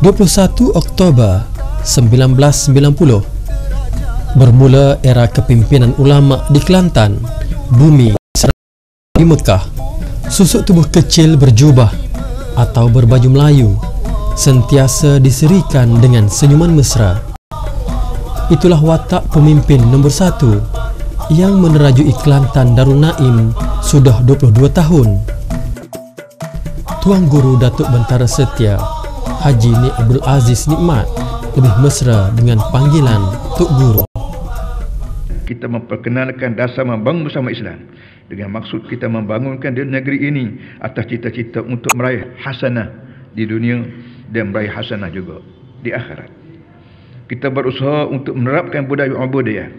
21 Oktober 1990 bermula era kepimpinan ulama di Kelantan, bumi di Mekah. Susuk tubuh kecil berjubah atau berbaju Melayu sentiasa diserikan dengan senyuman mesra. Itulah watak pemimpin nombor satu yang menerajui Kelantan Darul Naim sudah 22 tahun. Tuan Guru Datuk Bentara Setia, Haji Ni Abdul Aziz Nikmat lebih mesra dengan panggilan Tok Guru kita memperkenalkan dasar membangun bersama Islam dengan maksud kita membangunkan di negeri ini atas cita-cita untuk meraih hasanah di dunia dan meraih hasanah juga di akhirat. Kita berusaha untuk menerapkan budaya ubudiyah,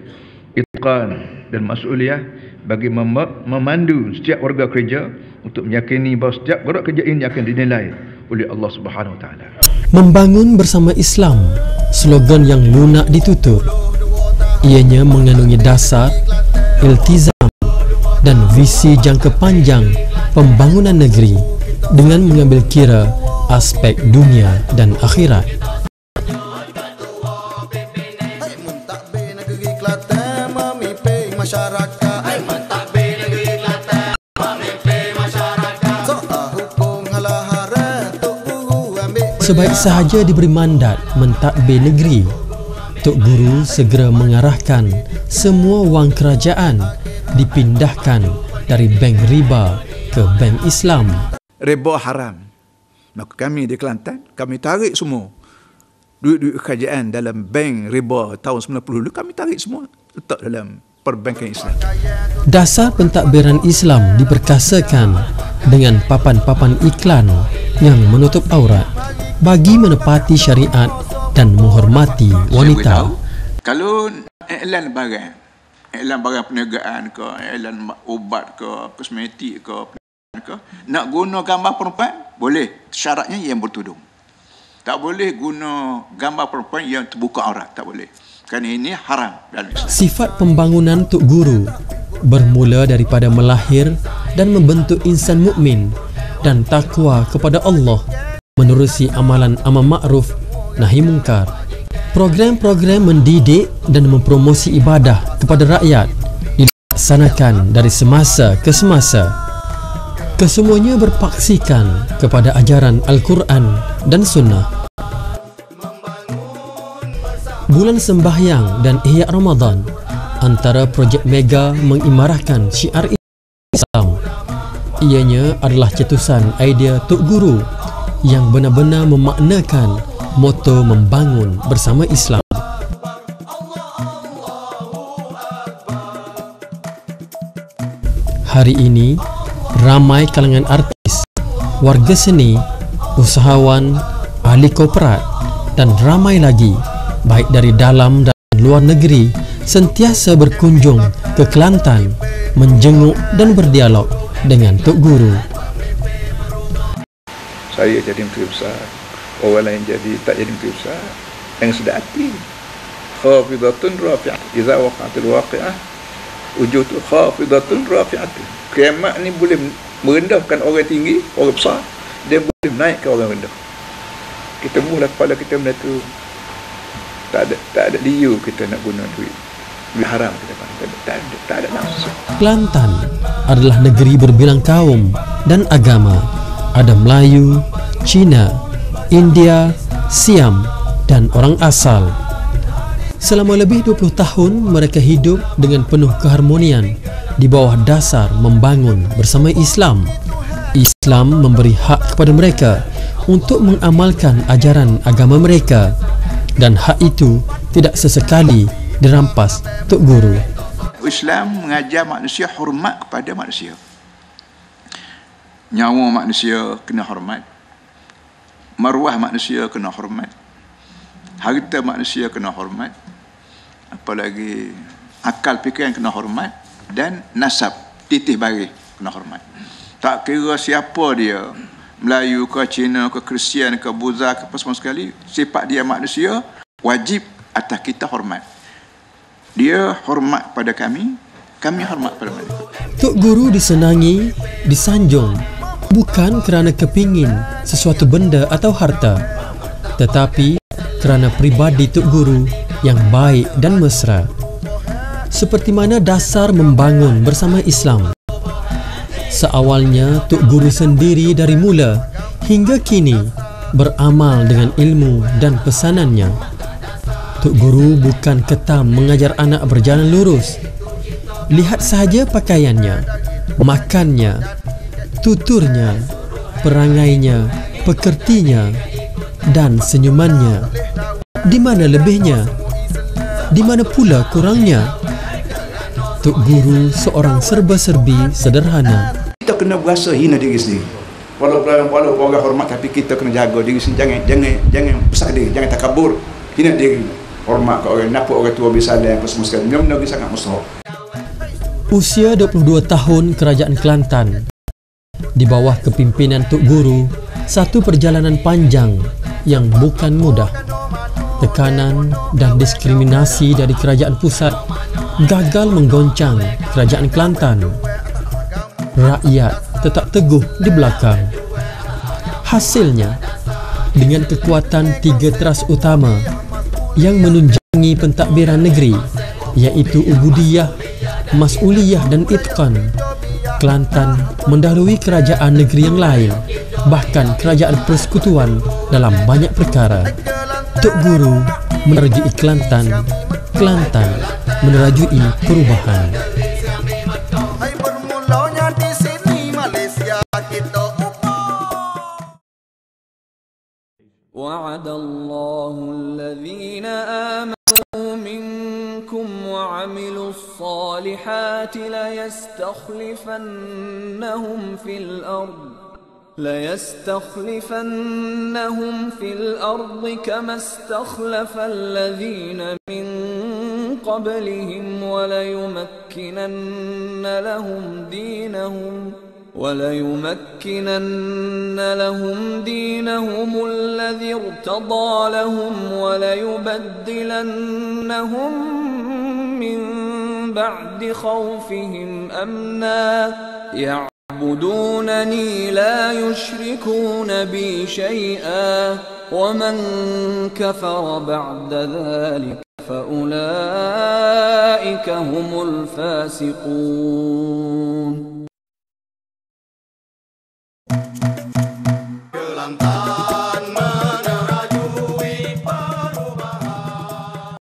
itqan dan mas'uliyah bagi mem- memandu setiap warga kerja untuk meyakini bahawa setiap gerak kerja ini akan dinilai oleh Allah Subhanahu Taala. Membangun bersama Islam, slogan yang lunak ditutur Ianya mengandungi dasar, iltizam dan visi jangka panjang pembangunan negeri dengan mengambil kira aspek dunia dan akhirat. Sebaik sahaja diberi mandat mentadbir negeri Tok Guru segera mengarahkan semua wang kerajaan dipindahkan dari bank riba ke bank Islam. Riba haram. Maka kami di Kelantan, kami tarik semua duit-duit kerajaan dalam bank riba tahun 90 dulu, kami tarik semua letak dalam perbankan Islam. Dasar pentadbiran Islam diperkasakan dengan papan-papan iklan yang menutup aurat bagi menepati syariat dan menghormati wanita. Kalau iklan barang, iklan barang perniagaan ke, iklan ubat ke, kosmetik ke, ke, nak guna gambar perempuan, boleh. Syaratnya yang bertudung. Tak boleh guna gambar perempuan yang terbuka aurat. Tak boleh. Kerana ini haram dalam Islam. Sifat pembangunan Tok Guru bermula daripada melahir dan membentuk insan mukmin dan takwa kepada Allah menerusi amalan amal ma'ruf nahi mungkar. Program-program mendidik dan mempromosi ibadah kepada rakyat dilaksanakan dari semasa ke semasa. Kesemuanya berpaksikan kepada ajaran Al-Quran dan Sunnah. Bulan Sembahyang dan Ihya Ramadan antara projek mega mengimarahkan syiar Islam. Ianya adalah cetusan idea Tok Guru yang benar-benar memaknakan moto membangun bersama Islam. Hari ini, ramai kalangan artis, warga seni, usahawan, ahli korporat dan ramai lagi baik dari dalam dan luar negeri sentiasa berkunjung ke Kelantan menjenguk dan berdialog dengan Tok Guru. Saya jadi menteri besar. Orang lain jadi tak jadi menteri besar. Yang sedap hati. Khafidatun rafi'ah. Iza waqa'atil waqi'ah ujud tu khafidatun rafi'ah kiamat ni boleh merendahkan orang tinggi orang besar. Dia boleh naikkan orang rendah. Kita mula kepala kita benda tu tak ada tak ada liu kita nak guna duit. Duit haram kita tak ada, tak ada, tak ada nafsu. Kelantan adalah negeri berbilang kaum dan agama. Ada Melayu, Cina, India, Siam dan orang asal. Selama lebih 20 tahun mereka hidup dengan penuh keharmonian. Di bawah dasar membangun bersama Islam. Islam memberi hak kepada mereka untuk mengamalkan ajaran agama mereka dan hak itu tidak sesekali dirampas Tok Guru. Islam mengajar manusia hormat kepada manusia. Nyawa manusia kena hormat maruah manusia kena hormat harta manusia kena hormat apalagi akal fikiran kena hormat dan nasab titih bari kena hormat tak kira siapa dia Melayu ke Cina ke Kristian ke Buddha ke apa semua sekali sifat dia manusia wajib atas kita hormat dia hormat pada kami kami hormat pada mereka Tok Guru disenangi disanjung bukan kerana kepingin sesuatu benda atau harta tetapi kerana pribadi Tok Guru yang baik dan mesra. Seperti mana dasar membangun bersama Islam. Seawalnya Tok Guru sendiri dari mula hingga kini beramal dengan ilmu dan pesanannya. Tok Guru bukan ketam mengajar anak berjalan lurus. Lihat sahaja pakaiannya, makannya, tuturnya, perangainya, pekertinya dan senyumannya. Di mana lebihnya? Di mana pula kurangnya? Tok Guru seorang serba-serbi sederhana. Kita kena berasa hina diri sendiri. Walaupun walaupun orang hormat tapi kita kena jaga diri sendiri. Jangan jangan jangan besar diri, jangan takabur. Hina diri. Hormat ke orang, nampak orang tua bisa ada apa semua sekali. Benar-benar sangat mustahak. Usia 22 tahun Kerajaan Kelantan di bawah kepimpinan Tok Guru satu perjalanan panjang yang bukan mudah. Tekanan dan diskriminasi dari kerajaan pusat gagal menggoncang kerajaan Kelantan. Rakyat tetap teguh di belakang. Hasilnya, dengan kekuatan tiga teras utama yang menunjangi pentadbiran negeri iaitu ubudiyah, mas'uliyah dan itqan, Kelantan mendahului kerajaan negeri yang lain bahkan kerajaan persekutuan dalam banyak perkara. Tok Guru menerjui Kelantan, Kelantan menerjui perubahan. وعد الله الذين آمنوا منكم وعملوا الصالحات ليستخلفنهم في الأرض ليستخلفنهم في الأرض كما استخلف الذين من قبلهم وليمكنن لهم دينهم. وليمكنن لهم دينهم الذي ارتضى لهم وليبدلنهم من بعد خوفهم أمنا. يعبدونني لا يشركون بي شيئا. ومن كفر بعد ذلك فأولئك هم الفاسقون.